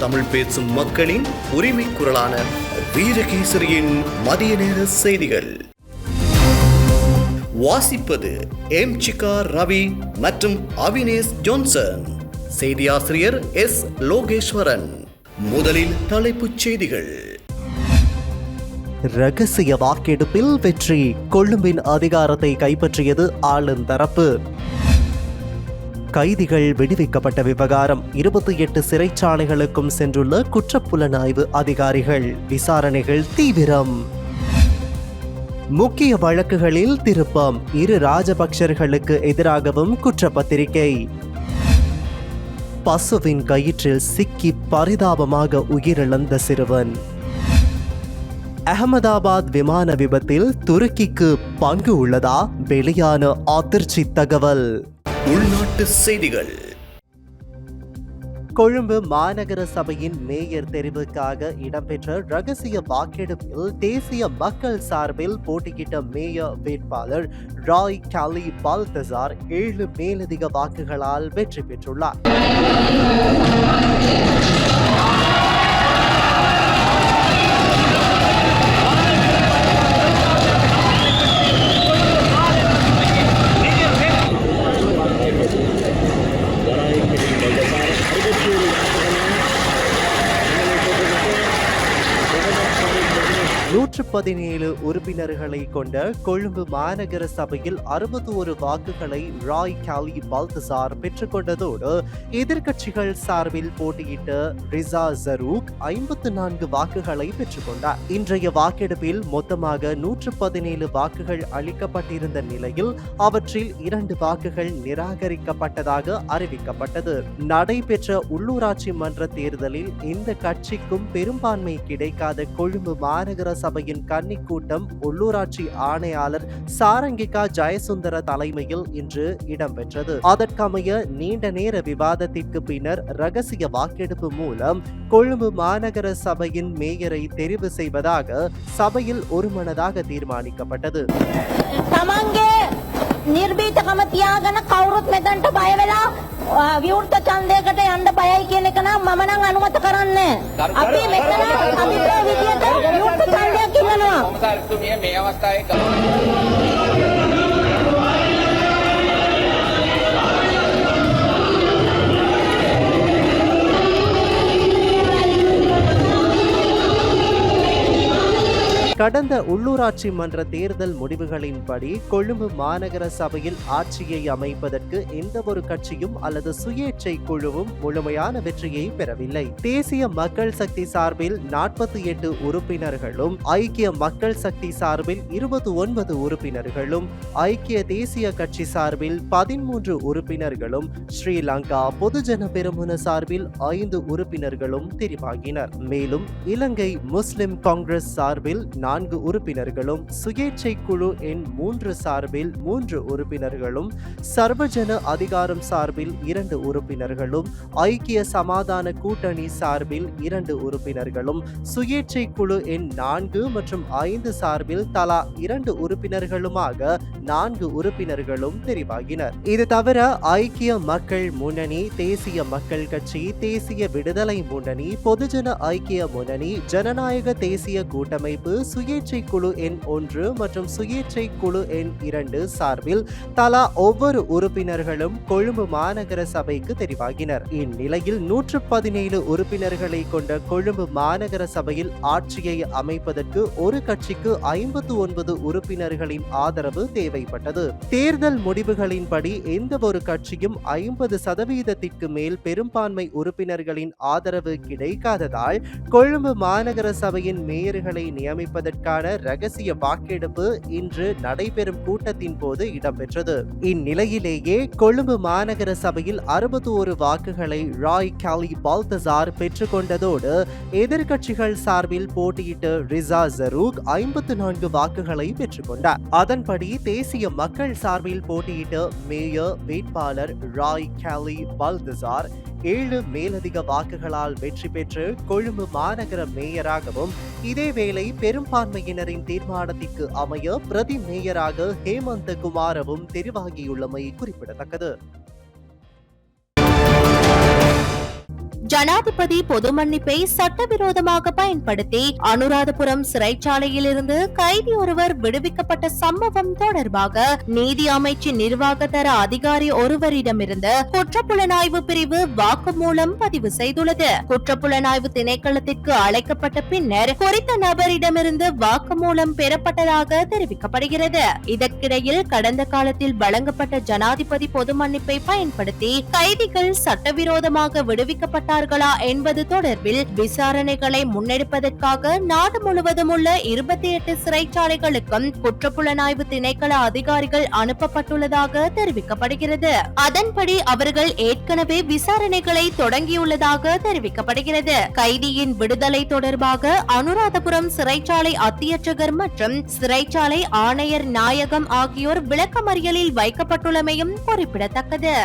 தமிழ் பேசும் மக்களின் உரிமை குரலான வீரகேசரியின் மதிய நேர செய்திகள். வாசிப்பது எம் சிகா ரவி மற்றும் அவினேஷ் ஜோன்சன். செய்தியாசிரியர் எஸ் லோகேஸ்வரன். முதலில் தலைப்புச் செய்திகள். ரகசிய வாக்கெடுப்பில் வெற்றி. கொழும்பின் அதிகாரத்தை கைப்பற்றியது ஆளுந்தரப்பு கைதிகள் விடுவிக்கப்பட்ட விவகாரம். இருபத்தி எட்டு சிறைச்சாலைகளுக்கும் சென்றுள்ள குற்றப்புலனாய்வு அதிகாரிகள். விசாரணைகள் தீவிரம். முக்கிய வழக்குகளில் திருப்பம். இரு ராஜபக்சர்களுக்கு எதிராகவும் குற்றப்பத்திரிகை. பசுவின் கயிற்றில் சிக்கி பரிதாபமாக உயிரிழந்த சிறுவன். அகமதாபாத் விமான விபத்தில் துருக்கிக்கு பங்கு உள்ளதா? வெளியான அதிர்ச்சி தகவல். உள்நாட்டு செய்திகள். கொழும்பு மாநகர சபையின் மேயர் தெரிவுக்காக இடம்பெற்ற ரகசிய வாக்கெடுப்பில் தேசிய மக்கள் சார்பில் போட்டியிட்ட மேயர் வேட்பாளர் ராய் காலி பால்தசார் ஏழு மேலதிக வாக்குகளால் வெற்றி பெற்றுள்ளார். பதினேழு உறுப்பினர்களை கொண்ட கொழும்பு மாநகர சபையில் அறுபத்தி ஒரு வாக்குகளை ராய் காலி பால்தசார் பெற்றுக்கொண்டதோடு எதிர்க்கட்சிகள் சார்பில் போட்டியிட்ட ரிசா ஜரூக் ஐம்பத்து நான்கு வாக்குகளை பெற்றுக்கொண்டார். இன்றைய வாக்கெடுப்பில் மொத்தமாக நூற்று பதினேழு வாக்குகள் அளிக்கப்பட்டிருந்த நிலையில் அவற்றில் இரண்டு வாக்குகள் நிராகரிக்கப்பட்டதாக அறிவிக்கப்பட்டது. நடைபெற்ற உள்ளூராட்சி மன்ற தேர்தலில் இந்த கட்சிக்கும் பெரும்பான்மை கிடைக்காத கொழும்பு மாநகர சபையின் கன்னிக்கூட்டம் உள்ளூராட்சி ஆணையாளர் சாரங்கிகா ஜெயசுந்தர தலைமையில் இன்று இடம்பெற்றது. அதற்கமைய நீண்ட நேர விவாதத்திற்கு பின்னர் ரகசிய வாக்கெடுப்பு மூலம் கொழும்பு மாநகர சபையின் மேயரை தெரிவு செய்வதாக சபையில் ஒருமனதாக தீர்மானிக்கப்பட்டது. නිර්භීතකම තියාගෙන කවුරුත් මෙතැන්ට බය වෙලා විවෘත ඡන්දයකට යන්න බයයි කියන එක නම් මම නම් අනුමත කරන්නේ. අපි මෙතන අභිප්‍රාය විදියට විවෘත ඡන්දයක් ඉල්ලනවා. මේ අවස්ථාවේ கடந்த உள்ளூராட்சி மன்ற தேர்தல் முடிவுகளின்படி கொழும்பு மாநகர சபையில் ஆட்சியை அமைப்பதற்கு எந்த ஒரு கட்சியும் அல்லது சுயேட்சை குழுவும் முழுமையான வெற்றியை பெறவில்லை. தேசிய மக்கள் சக்தி சார்பில் நாற்பத்தி எட்டு உறுப்பினர்களும் ஐக்கிய மக்கள் சக்தி சார்பில் இருபத்தி ஒன்பது உறுப்பினர்களும் ஐக்கிய தேசிய கட்சி சார்பில் பதிமூன்று உறுப்பினர்களும் ஸ்ரீலங்கா பொதுஜன பெருமுன சார்பில் ஐந்து உறுப்பினர்களும் தெரிவாகினர் மேலும் இலங்கை முஸ்லிம் காங்கிரஸ் சார்பில் நான்கு உறுப்பினர்களும் சுயேட்சை குழு எண் மூன்று சார்பில் மூன்று உறுப்பினர்களும் சர்வஜன அதிகாரம் சார்பில் இரண்டு உறுப்பினர்களும் ஐக்கிய சமாதான கூட்டணி சார்பில் இரண்டு உறுப்பினர்களும் சுயேட்சை குழு எண் நான்கு மற்றும் ஐந்து சார்பில் தலா இரண்டு உறுப்பினர்களுமாக நான்கு உறுப்பினர்களும் தெரிவாகினர். இது தவிர ஐக்கிய மக்கள் முன்னணி தேசிய மக்கள் கட்சி தேசிய விடுதலை முன்னணி பொதுஜன ஐக்கிய முன்னணி ஜனநாயக தேசிய கூட்டமைப்பு சுயேட்சை குழு எண் ஒன்று மற்றும் சுயேட்சை குழு எண் இரண்டு சார்பில் தலா ஒவ்வொரு உறுப்பினர்களும் கொழும்பு மாநகர சபைக்கு தெரிவாகினர். இந்நிலையில் நூற்று பதினேழு உறுப்பினர்களை கொண்ட கொழும்பு மாநகர சபையில் ஆட்சியை அமைப்பதற்கு ஒரு கட்சிக்கு ஐம்பத்து ஒன்பது உறுப்பினர்களின் ஆதரவு தேவைப்பட்டது. தேர்தல் முடிவுகளின்படி எந்த ஒரு கட்சியும் ஐம்பது சதவீதத்திற்கு மேல் பெரும்பான்மை உறுப்பினர்களின் ஆதரவு கிடைக்காததால் கொழும்பு மாநகர சபையின் மேயர்களை நியமிப்பதற்கான ரகசிய வாக்கெடுப்பு இன்று நடைபெறும் கூட்டத்தின் போது இடம்பெற்றது. இந்நிலையிலேயே கொழும்பு மாநகர சபையில் அறுபத்தி ஒரு வாக்குகளை ராய் காலி பால்தசார் பெற்றுக்கொண்டதோடு எதிர்கட்சிகள் சார்பில் போட்டியிட்ட ரிசா ஜரூக் ஐம்பத்து நான்கு வாக்குகளை பெற்றுக்கொண்டார் அதன்படி தே தேசிய மக்கள் சார்பில் போட்டியிட்ட மேயர் வேட்பாளர் ராய் கேலி பல்தசார் ஏழு மேலதிக வாக்குகளால் வெற்றி பெற்று கொழும்பு மாநகர மேயராகவும் இதேவேளை பெரும்பான்மையினரின் தீர்மானத்திற்கு அமைய பிரதி மேயராக ஹேமந்த குமாரவும் தெரிவாகியுள்ளமை குறிப்பிடத்தக்கது. ஜனாதிபதி பொது மன்னிப்பை சட்டவிரோதமாக பயன்படுத்தி அனுராதபுரம் சிறைச்சாலையிலிருந்து கைதி ஒருவர் விடுவிக்கப்பட்ட சம்பவம் தொடர்பாக நீதி அமைச்சு நிர்வாக தர அதிகாரி ஒருவரிடமிருந்து குற்றப்புலனாய்வு பிரிவு வாக்குமூலம் பதிவு செய்துள்ளது. குற்றப்புலனாய்வு திணைக்களத்திற்கு அழைக்கப்பட்ட பின்னர் குறித்த நபரிடமிருந்து வாக்குமூலம் பெறப்பட்டதாக தெரிவிக்கப்படுகிறது. இதற்கிடையில் கடந்த காலத்தில் வழங்கப்பட்ட ஜனாதிபதி பொது மன்னிப்பை பயன்படுத்தி கைதிகள் சட்டவிரோதமாக விடுவிக்கப்பட்டார்களா என்பது தொடர்பில் விசாரணைகளை முன்னெடுப்பதற்காக நாடு முழுவதும் உள்ள இருபத்தி எட்டு சிறைச்சாலைகளுக்கும் குற்றப்புலனாய்வு திணைக்கள அதிகாரிகள் அனுப்பப்பட்டுள்ளதாக தெரிவிக்கப்படுகிறது. அதன்படி அவர்கள் ஏற்கனவே விசாரணைகளை தொடங்கியுள்ளதாக தெரிவிக்கப்படுகிறது. கைதியின் விடுதலை தொடர்பாக அனுராதபுரம் சிறைச்சாலை அத்தியட்சகர் மற்றும் சிறைச்சாலை ஆணையர் நாயகம் ஆகியோர் விளக்கமறியலில் வைக்கப்பட்டுள்ளமையும் குறிப்பிடத்தக்கது.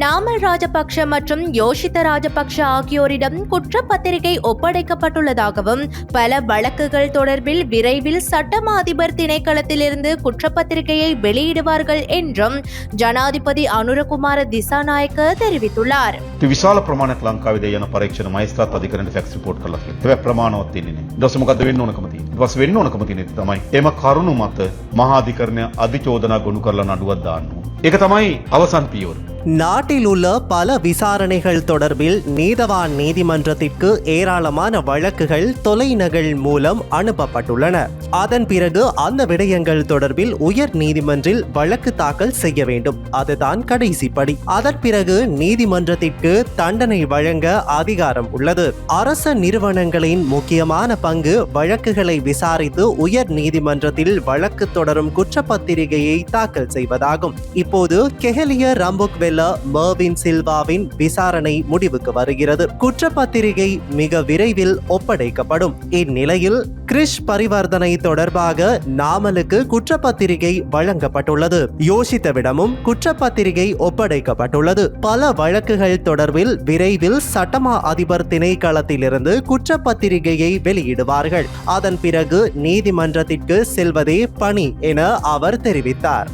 நாமல் ராஜபக்ஷ மற்றும் யோஷித ராஜபக்ஷ ஆகியோரிடம் குற்றப்பத்திரிகை ஒப்படைக்கப்பட்டுள்ளதாகவும் பல வழக்குகள் தொடர்பில் விரைவில் சட்டமா அதிபர் திணைக்களத்திலிருந்து குற்றப்பத்திரிகையை வெளியிடுவார்கள் என்றும் ஜனாதிபதி அனுரகுமார திசாநாயக்க தெரிவித்துள்ளார் ඉති විශාල ප්‍රමාණයක් ලංකාවේ යන පරීක්ෂණ මයිස්ත්‍රාත් අධිකරණයට ෆැක්ස් රිපෝට් කරලා තියෙනවා. ඒක ප්‍රමාණවත් වෙන්නේ නැහැ. ඊට පස්සේ මොකද්ද වෙන්න ඕනකම තියෙන්නේ? ඊට පස්සේ වෙන්න ඕනකම තියෙන්නේ තමයි එම කරුණු මත මහා අධිකරණය අධිචෝදනා ගොනු කරලා නඩුවක් දාන්න ඕන. ඒක තමයි අවසන් පියවර. நாட்டில் உள்ள பல விசாரணைகள் தொடர்பில் நீதவான் நீதிமன்றத்திற்கு ஏராளமான வழக்குகள் தொலைநகல் மூலம் அனுப்பப்பட்டுள்ளன. அதன் பிறகு அந்த விடயங்கள் தொடர்பில் உயர் நீதிமன்றில் வழக்கு தாக்கல் செய்ய வேண்டும். அதுதான் கடைசி படி. அதன் பிறகு நீதிமன்றத்திற்கு தண்டனை வழங்க அதிகாரம் உள்ளது. அரச நிறுவனங்களின் முக்கியமான பங்கு வழக்குகளை விசாரித்து உயர் நீதிமன்றத்தில் வழக்கு தொடரும் குற்றப்பத்திரிகையை தாக்கல் செய்வதாகும். இப்போது கெஹலிய ரம்புக் செல்ல மர்வின் சில்வாவின் விசாரணை முடிவுக்கு வருகிறது. குற்றப்பத்திரிகை மிக விரைவில் ஒப்படைக்கப்படும். இந்நிலையில் கிரிஷ் பரிவர்த்தனை தொடர்பாக நாமலுக்கு குற்றப்பத்திரிகை வழங்கப்பட்டுள்ளது. யோசித்தவிடமும் குற்றப்பத்திரிகை ஒப்படைக்கப்பட்டுள்ளது. பல வழக்குகள் தொடர்பில் விரைவில் சட்டமா அதிபர் திணைக்களத்திலிருந்து குற்றப்பத்திரிகையை வெளியிடுவார்கள். அதன் பிறகு நீதிமன்றத்திற்கு செல்வதே பணி என அவர் தெரிவித்தார்.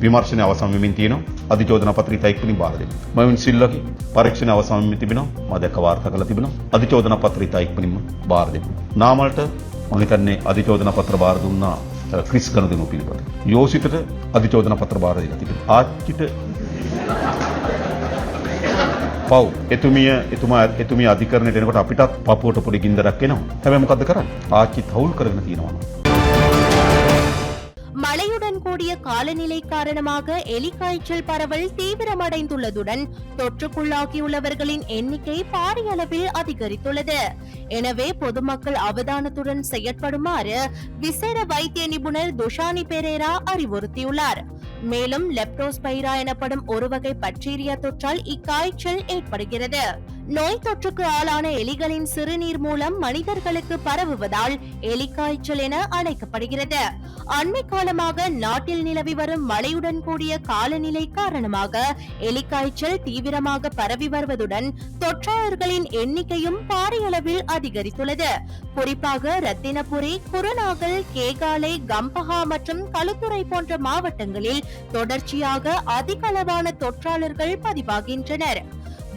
விமர்சன அவசரம் රබුක් වෙල්ලගේ විමර්ශනය අවසන් වෙමින් තියෙනවා. අධිචෝදනා පත්‍රිකා ඉක්මනින් බාර දෙන්න. මවින් සිල්ලගේ පරීක්ෂණ අවසන් වෙමින් තිබෙනවා. මම දැක්ක වාර්තා කරලා තිබෙනවා. අධිචෝදනා පත්‍රිකා ඉක්මනින්ම බාර දෙන්න. නාමල්ට මම හිතන්නේ අධිචෝදනා පත්‍ර බාර දුන්නා අ, ක්‍රිස් ගනුදෙනු පිළිබඳ. යෝසිතට අධිචෝදනා පත්‍ර බාර දීලා තිබෙනවා. ආච්චිට පව් එතුමිය එතුමා එතුමිය අධිකරණයට එනකොට අපිටත් පපුවට පොඩි ගින්දරක් එනවා. හැබැයි මොකද්ද කරන්නේ? ආච්චි තවුල් කරගෙන තියෙනවා. மழையுடன் கூடிய காலநிலை காரணமாக எலி காய்ச்சல் பரவல் தீவிரமடைந்துள்ளதுடன் தொற்றுக்குள்ளாகியுள்ளவர்களின் எண்ணிக்கை பாரிய அளவில் அதிகரித்துள்ளது. எனவே பொதுமக்கள் அவதானத்துடன் செயற்படுமாறு விசேட வைத்திய நிபுணர் துஷானி பெரேரா அறிவுறுத்தியுள்ளார். மேலும் லெப்டோஸ்பைரா எனப்படும் ஒரு வகை பக்டீரியா தொற்றால் இக்காய்ச்சல் ஏற்படுகிறது. நோய் தொற்றுக்கு ஆளான எலிகளின் சிறுநீர் மூலம் மனிதர்களுக்கு பரவுவதால் எலிக்காய்ச்சல் என அழைக்கப்படுகிறது. அண்மை காலமாக நாட்டில் நிலவி வரும் மழையுடன் கூடிய காலநிலை காரணமாக எலிக்காய்ச்சல் தீவிரமாக பரவி வருவதுடன் தொற்றாளர்களின் எண்ணிக்கையும் பாரிய அளவில் அதிகரித்துள்ளது. குறிப்பாக ரத்தினபுரி குருநாகல் கேகாலை கம்பஹா மற்றும் களுத்துறை போன்ற மாவட்டங்களில் தொடர்ச்சியாக அதிக அளவான தொற்றாளர்கள் பதிவாகின்றனர்.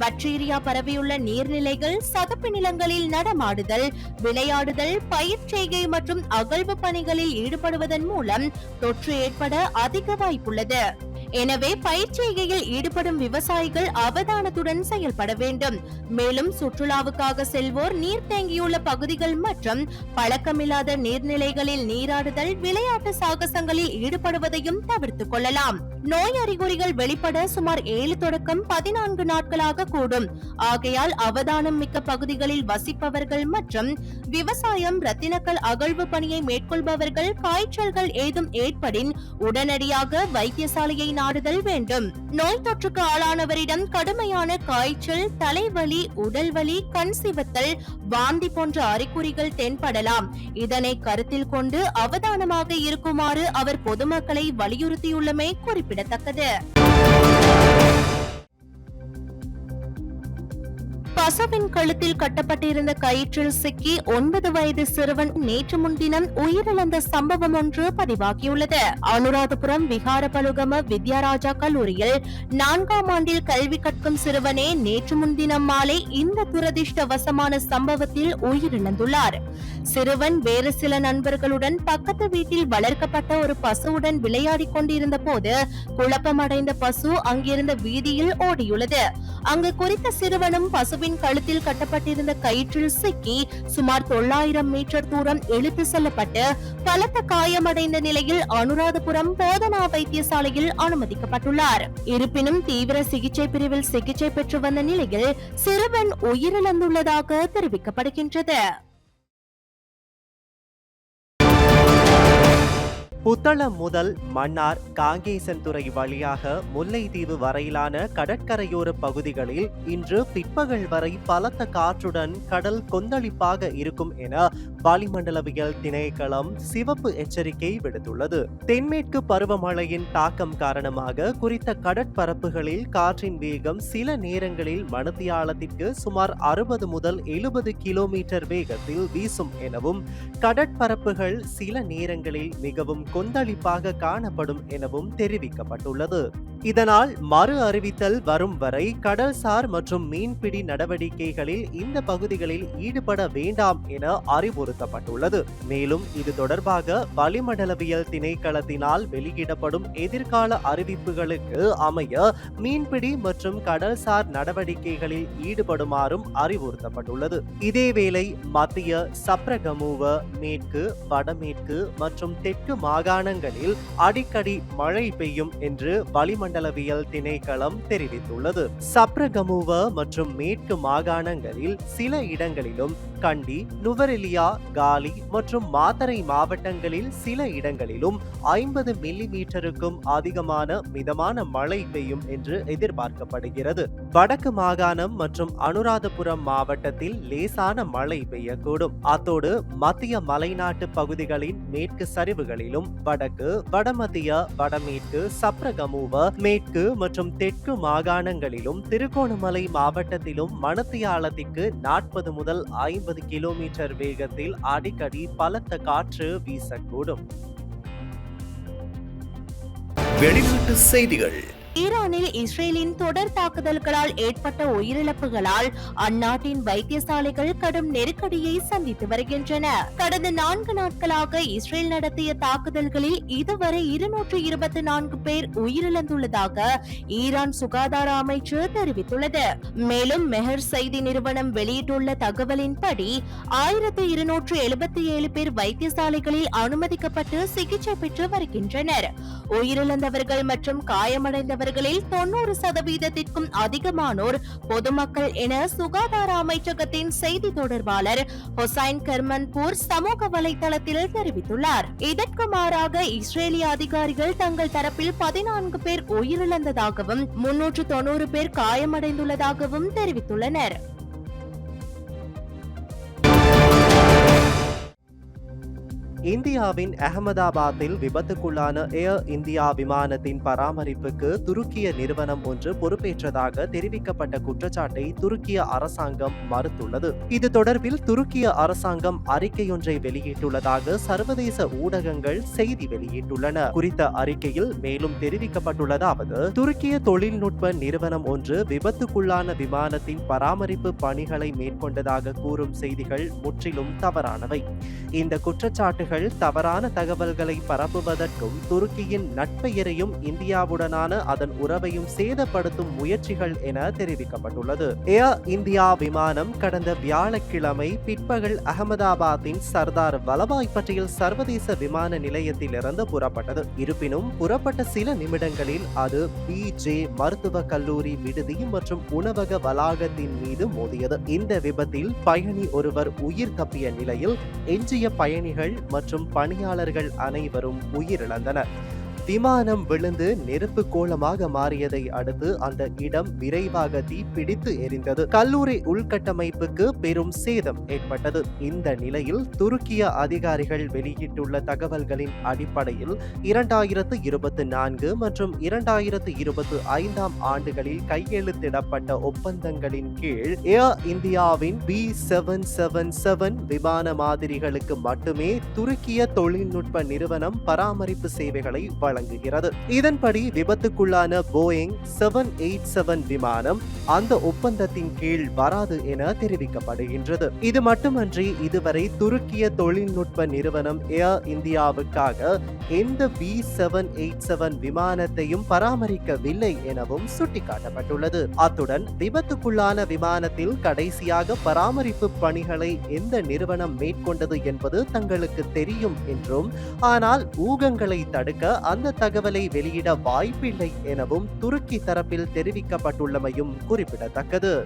பாக்டீரியா பரவியுள்ள நீர்நிலைகள் சதுப்பு நிலங்களில் நடமாடுதல் விளையாடுதல் பயிர் செய்கை மற்றும் அகழ்வு பணிகளில் ஈடுபடுவதன் மூலம் தொற்று ஏற்பட அதிக வாய்ப்புள்ளது. எனவே பயிர் செய்கையில் ஈடுபடும் விவசாயிகள் அவதானத்துடன் செயல்பட வேண்டும். மேலும் சுற்றுலாவுக்காக செல்வோர் நீர் தேங்கியுள்ள பகுதிகள் மற்றும் பழக்கமில்லாத நீர்நிலைகளில் நீராடுதல் விளையாட்டு சாகசங்களில் ஈடுபடுவதையும் தவிர்த்துக் கொள்ளலாம். நோய் அறிகுறிகள் வெளிப்பட சுமார் ஏழு தொடக்கம் பதினான்கு நாட்களாக கூடும். ஆகையால் அவதானம் மிக்க பகுதிகளில் வசிப்பவர்கள் மற்றும் விவசாயம் ரத்தினக்கல் அகழ்வு பணியை மேற்கொள்பவர்கள் காய்ச்சல்கள் ஏதும் ஏற்படின் உடனடியாக வைத்தியசாலையை நாடுதல் வேண்டும். நோய் தொற்றுக்கு ஆளானவரிடம் கடுமையான காய்ச்சல் தலைவலி உடல்வலி கண் சிவத்தல் வாந்தி போன்ற அறிகுறிகள் தென்படலாம். இதனை கருத்தில் கொண்டு அவதானமாக இருக்குமாறு அவர் பொதுமக்களை வலியுறுத்தியுள்ளமை குறிப்பிடத்தக்கது. பசுவின் கழுத்தில் கட்டப்பட்டிருந்த கயிற்றில் சிக்கி ஒன்பது வயது சிறுவன் நேற்று முன்தினம் உயிரிழந்த சம்பவம் ஒன்று பதிவாகியுள்ளது. அனுராதபுரம் விகாரபலுகம வித்யாராஜா கல்லூரியில் நான்காம் ஆண்டில் கல்வி கற்கும் சிறுவனே நேற்று முன்தினம் மாலை இந்த துரதிருஷ்டவசமான சம்பவத்தில் உயிரிழந்துள்ளார். சிறுவன் வேறு சில நண்பர்களுடன் பக்கத்து வீட்டில் வளர்க்கப்பட்ட ஒரு பசுவுடன் விளையாடிக் கொண்டிருந்த போது குழப்பமடைந்த பசு அங்கிருந்த வீதியில் ஓடியுள்ளது. அங்கு குறித்த சிறுவனும் பசுவின் கழுத்தில் கட்டப்பட்டிருந்த கயிற்றில் சிக்கி சுமார் தொள்ளாயிரம் மீட்டர் தூரம் இழுத்து செல்லப்பட்டு பலத்த காயமடைந்த நிலையில் அனுராதபுரம் போதனா வைத்தியசாலையில் அனுமதிக்கப்பட்டுள்ளார். இருப்பினும் தீவிர சிகிச்சை பிரிவில் சிகிச்சை பெற்று வந்த நிலையில் சிறுவன் உயிரிழந்துள்ளதாக தெரிவிக்கப்படுகின்றது. புத்தளம் முதல் மன்னார் காங்கேசன்துறை வழியாக முல்லைத்தீவு வரையிலான கடற்கரையோர பகுதிகளில் இன்று பிற்பகல் வரை பலத்த காற்றுடன் கடல் கொந்தளிப்பாக இருக்கும் என வளிமண்டலவியல் திணைக்களம் சிவப்பு எச்சரிக்கை விடுத்துள்ளது. தென்மேற்கு பருவமழையின் தாக்கம் காரணமாக குறித்த கடற்பரப்புகளில் காற்றின் வேகம் சில நேரங்களில் மணித்தியாலத்திற்கு சுமார் அறுபது முதல் எழுபது கிலோமீட்டர் வேகத்தில் வீசும் எனவும் கடற்பரப்புகள் சில நேரங்களில் மிகவும் கொந்தளிப்பாக காணப்படும் எனவும் தெரிவிக்கப்பட்டுள்ளது. இதனால் மறு அறிவித்தல் வரும் வரை கடல்சார் மற்றும் மீன்பிடி நடவடிக்கைகளில் இந்த பகுதிகளில் ஈடுபட வேண்டாம் என அறிவுறுத்தப்பட்டுள்ளது. மேலும் இது தொடர்பாக வளிமண்டலவியல் திணைக்களத்தினால் வெளியிடப்படும் எதிர்கால அறிவிப்புகளுக்கு அமைய மீன்பிடி மற்றும் கடல்சார் நடவடிக்கைகளில் ஈடுபடுமாறும் அறிவுறுத்தப்பட்டுள்ளது. இதேவேளை மத்திய சப்ரகமுவ மேற்கு வடமேற்கு மற்றும் தெற்கு மாகாணங்களில் அடிக்கடி மழை பெய்யும் என்று வளிமண்டலவியல் திணைக்களம் தெரிவித்துள்ளது. சப்ரகமுவ மற்றும் மேற்கு மாகாணங்களில் சில இடங்களிலும் கண்டி நுவரெலியா காலி மற்றும் மாத்தரை மாவட்டங்களில் சில இடங்களிலும் ஐம்பது மில்லி மீட்டருக்கும் அதிகமான மிதமான மழை பெய்யும் என்று எதிர்பார்க்கப்படுகிறது. வடக்கு மாகாணம் மற்றும் அனுராதபுரம் மாவட்டத்தில் லேசான மழை பெய்யக்கூடும். அத்தோடு மத்திய மலைநாட்டு பகுதிகளின் மேற்கு சரிவுகளிலும் வடக்கு வடமத்திய வடமேற்கு சப்ரகமுவ மேற்கு மற்றும் தெற்கு மாகாணங்களிலும் திருகோணமலை மாவட்டத்திலும் மணத்தியாலத்திற்கு நாற்பது முதல் ஐம்பது கிலோமீட்டர் வேகத்தில் அடிக்கடி பலத்த காற்று வீசக்கூடும். வெளிநாட்டு செய்திகள். ஈரானில் இஸ்ரேலின் தொடர் தாக்குதல்களால் ஏற்பட்ட உயிரிழப்புகளால் அந்நாட்டின் வைத்தியசாலைகள் கடும் நெருக்கடியை சந்தித்து வருகின்றன. கடந்த நான்கு நாட்களாக இஸ்ரேல் நடத்திய தாக்குதல்களில் இதுவரை இருநூற்று இருபத்தி நான்கு பேர் உயிரிழந்துள்ளதாக ஈரான் சுகாதார அமைச்சர் தெரிவித்துள்ளது. மேலும் மெஹர் செய்தி நிறுவனம் வெளியிட்டுள்ள தகவலின்படி ஆயிரத்து இருநூற்று எழுபத்தி ஏழு பேர் வைத்தியசாலைகளில் அனுமதிக்கப்பட்டு சிகிச்சை பெற்று வருகின்றனர். உயிரிழந்தவர்கள் மற்றும் காயமடைந்தவர்கள் காயமடைந்தவர்களில் தொண்ணூறு சதவீதத்திற்கும் அதிகமானோர் பொதுமக்கள் என சுகாதார அமைச்சகத்தின் செய்தி தொடர்பாளர் ஹொசைன் கர்மன்பூர் சமூக வலைதளத்தில் தெரிவித்துள்ளார். இதற்கு மாறாக இஸ்ரேலிய அதிகாரிகள் தங்கள் தரப்பில் பதினான்கு பேர் உயிரிழந்ததாகவும் முன்னூற்று தொண்ணூறு பேர் காயமடைந்துள்ளதாகவும் தெரிவித்துள்ளனர். இந்தியாவின் அகமதாபாத்தில் விபத்துக்குள்ளான ஏர் இந்தியா விமானத்தின் பராமரிப்புக்கு துருக்கிய நிறுவனம் ஒன்று பொறுப்பேற்றதாக தெரிவிக்கப்பட்ட குற்றச்சாட்டை துருக்கிய அரசாங்கம் மறுத்துள்ளது. இது தொடர்பில் துருக்கிய அரசாங்கம் அறிக்கையொன்றை வெளியிட்டுள்ளதாக சர்வதேச ஊடகங்கள் செய்தி வெளியிட்டுள்ளன. குறித்த அறிக்கையில் மேலும் தெரிவிக்கப்பட்டுள்ளதாவது துருக்கிய தொழில்நுட்ப நிறுவனம் ஒன்று விபத்துக்குள்ளான விமானத்தின் பராமரிப்பு பணிகளை மேற்கொண்டதாக கூறும் செய்திகள் முற்றிலும் தவறானவை. இந்த குற்றச்சாட்டுகள் தவறான தகவல்களை பரப்புவதற்கும் துருக்கியின் நட்பெயரையும் இந்தியாவுடனான அதன் உறவையும் சேதப்படுத்தும் முயற்சிகள் என தெரிவிக்கப்பட்டுள்ளது. ஏர் இந்தியா விமானம் கடந்த வியாழக்கிழமை பிற்பகல் அகமதாபாத்தின் சர்தார் வல்லபாய் பட்டேல் சர்வதேச விமான நிலையத்திலிருந்து புறப்பட்டது. இருப்பினும் புறப்பட்ட சில நிமிடங்களில் அது பி ஜே மருத்துவ கல்லூரி விடுதி மற்றும் உணவக வளாகத்தின் மீது மோதியது. இந்த விபத்தில் பயணி ஒருவர் உயிர் தப்பிய நிலையில் எஞ்சிய பயணிகள் மற்றும் பணியாளர்கள் அனைவரும் உயிரிழந்தனர். விமானம் விழுந்து நெருப்பு கோலமாக மாறியதை அடுத்து அந்த இடம் விரைவாக தீப்பிடித்து எரிந்தது. கல்லூரி உள்கட்டமைப்புக்கு பெரும் சேதம் ஏற்பட்டது. இந்த நிலையில் துருக்கிய அதிகாரிகள் வெளியிட்டுள்ள தகவல்களின் அடிப்படையில் இரண்டாயிரத்து இருபத்தி நான்கு மற்றும் இரண்டாயிரத்து இருபத்தி ஐந்தாம் ஆண்டுகளில் கையெழுத்திடப்பட்ட ஒப்பந்தங்களின் கீழ் ஏர் இந்தியாவின் பி செவன் செவன் செவன் விமான மாதிரிகளுக்கு மட்டுமே துருக்கிய தொழில்நுட்ப நிறுவனம் பராமரிப்பு சேவைகளை வழங்குகிறது. இதன்படி விபத்துக்குள்ளான போயிங் செவன் எயிட் செவன் விமானம் அந்த ஒப்பந்தத்தின் கீழ் வராது என தெரிவிக்கப்படுகின்றது. இது மட்டுமன்றி இதுவரை துருக்கிய தொழில்நுட்ப நிறுவனம் ஏர் இந்தியாவுக்காக எந்த பி செவன் எயிட் செவன் விமானத்தையும் பராமரிக்கவில்லை எனவும் சுட்டிக்காட்டப்பட்டுள்ளது. அத்துடன் விபத்துக்குள்ளான விமானத்தில் கடைசியாக பராமரிப்பு பணிகளை எந்த நிறுவனம் மேற்கொண்டது என்பது தங்களுக்கு தெரியும் என்றும் ஆனால் ஊகங்களை தடுக்க அந்த அந்த தகவலை வெளியிட வாய்ப்பில்லை எனவும் துருக்கி தரப்பில் தெரிவிக்கப்பட்டுள்ளமையும் குறிப்பிடத்தக்கது.